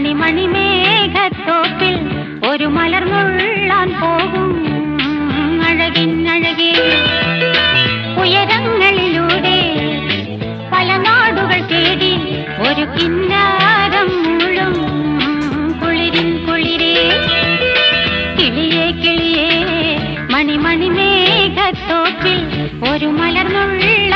മണിമണി മേഘത്തോപ്പിൽ ഒരു മലർന്നുള്ളാൻ പോകും. അഴകിനഴകെ ഉയരങ്ങളിലൂടെ പല നാടുകൾ തേടി ഒരു കിന്നാരം മൂളും കുളിരിൻ കുളിരേ കിളിയെ കിളിയേ മണിമണി മേഘത്തോപ്പിൽ ഒരു മലർന്നുള്ള